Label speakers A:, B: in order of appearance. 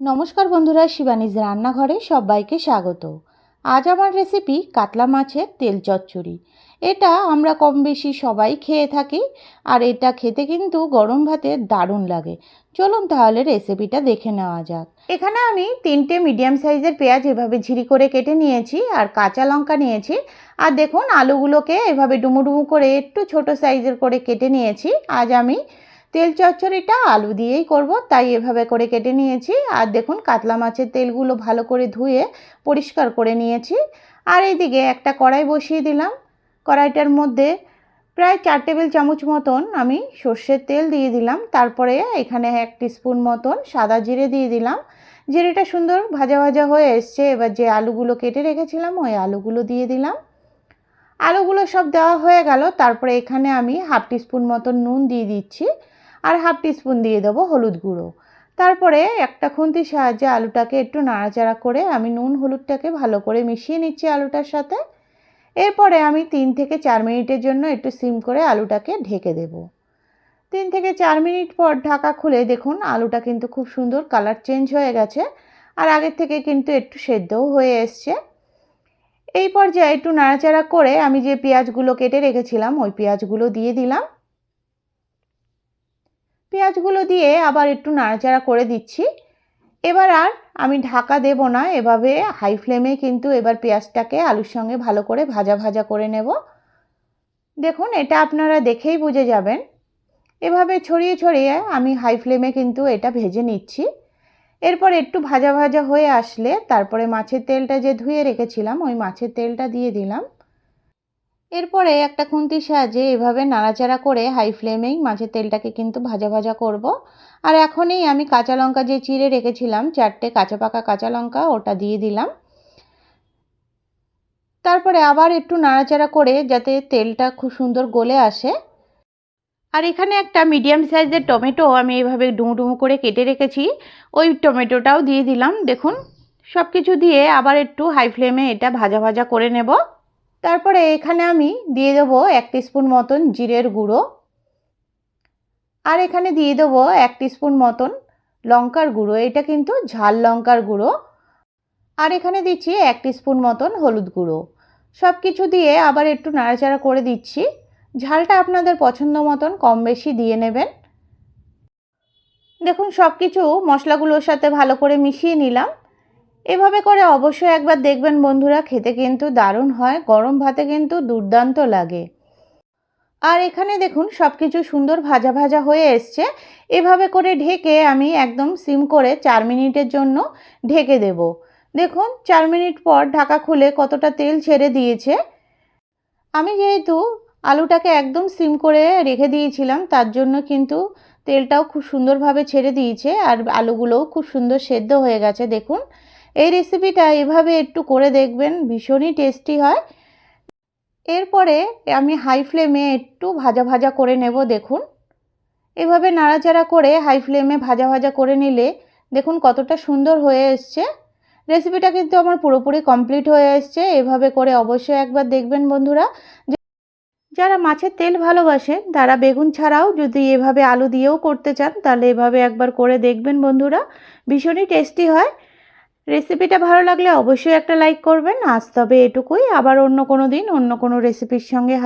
A: নমস্কার বন্ধুরা, শিবানীজ রান্নাঘরে সবাইকে স্বাগত। আজ আমার রেসিপি কাতলা মাছের তেল চচ্চড়ি। এটা আমরা কম বেশি সবাই খেয়ে থাকি আর এটা খেতে কিন্তু গরম ভাতে দারুণ লাগে। চলুন তাহলে রেসিপিটা দেখে নেওয়া যাক। এখানে আমি তিনটে মিডিয়াম সাইজের পেঁয়াজ এভাবে ঝিরি করে কেটে নিয়েছি আর কাঁচা লঙ্কা নিয়েছি। আর দেখুন, আলুগুলোকে এভাবে ডুমু ডুমু করে একটু ছোট সাইজের করে কেটে নিয়েছি। আজ আমি তেল চচ্চড়িটা আলু দিয়েই করব, তাই এভাবে করে কেটে নিয়েছি। আর দেখুন, কাতলা মাছের তেলগুলো ভালো করে ধুয়ে পরিষ্কার করে নিয়েছি। আর এইদিকে একটা কড়াই বসিয়ে দিলাম। কড়াইটার মধ্যে প্রায় চার টেবিল চামচ মতন আমি সর্ষের তেল দিয়ে দিলাম। তারপরে এখানে এক স্পুন মতন সাদা জিরে দিয়ে দিলাম। জিরেটা সুন্দর ভাজা ভাজা হয়ে এসছে। এবার যে আলুগুলো কেটে রেখেছিলাম, ওই আলুগুলো দিয়ে দিলাম। আলুগুলো সব দেওয়া হয়ে গেল। তারপরে এখানে আমি হাফ টিস্পুন মতন নুন দিয়ে দিচ্ছি। আর হাফ টিস্পুন দিয়ে দেবো হলুদ গুঁড়ো। তারপরে একটা খুন্তির সাহায্যে আলুটাকে একটু নাড়াচাড়া করে আমি নুন হলুদটাকে ভালো করে মিশিয়ে নিচ্ছি আলুটার সাথে। এরপরে আমি তিন থেকে চার মিনিটের জন্য একটু সিম করে আলুটাকে ঢেকে দেব। তিন থেকে চার মিনিট পর ঢাকা খুলে দেখুন আলুটা কিন্তু খুব সুন্দর কালার চেঞ্জ হয়ে গেছে আর আগের থেকে কিন্তু একটু সেদ্ধও হয়ে এসছে। এই পর্যায়ে একটু নাড়াচাড়া করে আমি যে পেঁয়াজগুলো কেটে রেখেছিলাম ওই পেঁয়াজগুলো দিয়ে দিলাম। পেঁয়াজগুলো দিয়ে আবার একটু নাড়াচাড়া করে দিচ্ছি। এবার আর আমি ঢাকা দেব না, এভাবে হাই ফ্লেমে কিন্তু এবার পেঁয়াজটাকে আলুর সঙ্গে ভালো করে ভাজা ভাজা করে নেব। দেখুন, এটা আপনারা দেখেই বুঝে যাবেন। এভাবে ছড়িয়ে ছড়িয়ে আমি হাই ফ্লেমে কিন্তু এটা ভেজে নিচ্ছি। এরপর একটু ভাজা ভাজা হয়ে আসলে তারপরে মাছের তেলটা যে ধুয়ে রেখেছিলাম, ওই মাছের তেলটা দিয়ে দিলাম। এরপরে একটা খুন্তির সাহায্যে এভাবে নাড়াচাড়া করে হাই ফ্লেমেই মাছের তেলটাকে কিন্তু ভাজা ভাজা করব। আর এখনই আমি কাঁচা লঙ্কা যে চিড়ে রেখেছিলাম, চারটে কাঁচা পাকা কাঁচা লঙ্কা ওটা দিয়ে দিলাম। তারপরে আবার একটু নাড়াচাড়া করে যাতে তেলটা খুব সুন্দর গলে আসে। আর এখানে একটা মিডিয়াম সাইজের টমেটো আমি এইভাবে ডুমু করে কেটে রেখেছি। ওই টমেটোটাও দিয়ে দিলাম। দেখুন সব কিছু দিয়ে আবার একটু হাই ফ্লেমে এটা ভাজা ভাজা করে নেব। তারপরে এখানে আমি দিয়ে দেবো এক স্পুন মতন জিরের গুঁড়ো। আর এখানে দিয়ে দেবো এক স্পুন মতন লঙ্কার গুঁড়ো, এটা কিন্তু ঝাল লঙ্কার গুঁড়ো। আর এখানে দিচ্ছি এক স্পুন মতন হলুদ গুঁড়ো। সব কিছু দিয়ে আবার একটু নাড়াচাড়া করে দিচ্ছি। ঝালটা আপনাদের পছন্দ মতন কম বেশি দিয়ে নেবেন। দেখুন সব কিছু মশলাগুলোর সাথে ভালো করে মিশিয়ে নিলাম। এভাবে করে অবশ্যই একবার দেখবেন বন্ধুরা, খেতে কিন্তু দারুণ হয়, গরম ভাতে কিন্তু দুর্দান্ত লাগে। আর এখানে দেখুন সব কিছু সুন্দর ভাজা ভাজা হয়ে এসছে। এভাবে করে ঢেকে আমি একদম সিম করে চার মিনিটের জন্য ঢেকে দেব। দেখুন, চার মিনিট পর ঢাকা খুলে কতটা তেল ছেড়ে দিয়েছে। আমি যেহেতু আলুটাকে একদম সিম করে রেখে দিয়েছিলাম, তার জন্য কিন্তু তেলটাও খুব সুন্দরভাবে ছেড়ে দিয়েছে, আর আলুগুলোও খুব সুন্দর সেদ্ধ হয়ে গেছে, দেখুন। এই রেসিপিটা এভাবে একটু করে দেখবেন, ভীষণই টেস্টি হয়। এরপরে আমি হাই ফ্লেমে একটু ভাজা ভাজা করে নেব, দেখুন। এভাবে নাড়াচাড়া করে হাই ফ্লেমে ভাজা ভাজা করে নিলে দেখুন কতটা সুন্দর হয়ে এসছে। রেসিপিটা কিন্তু আমার পুরোপুরি কমপ্লিট হয়ে এসছে, এভাবে করে অবশ্যই একবার দেখবেন বন্ধুরা। যারা মাছের তেল ভালোবাসেন, তারা বেগুন ছাড়াও যদি এভাবে আলু দিয়েও করতে চান, তাহলে এভাবে একবার করে দেখবেন বন্ধুরা। ভীষণই টেস্টি হয়। রেসিপিটা ভালো লাগলে অবশ্যই একটা লাইক করবেন। আজ তবে এটুকুই। আবার অন্য কোনো দিন অন্য কোনো রেসিপির সঙ্গে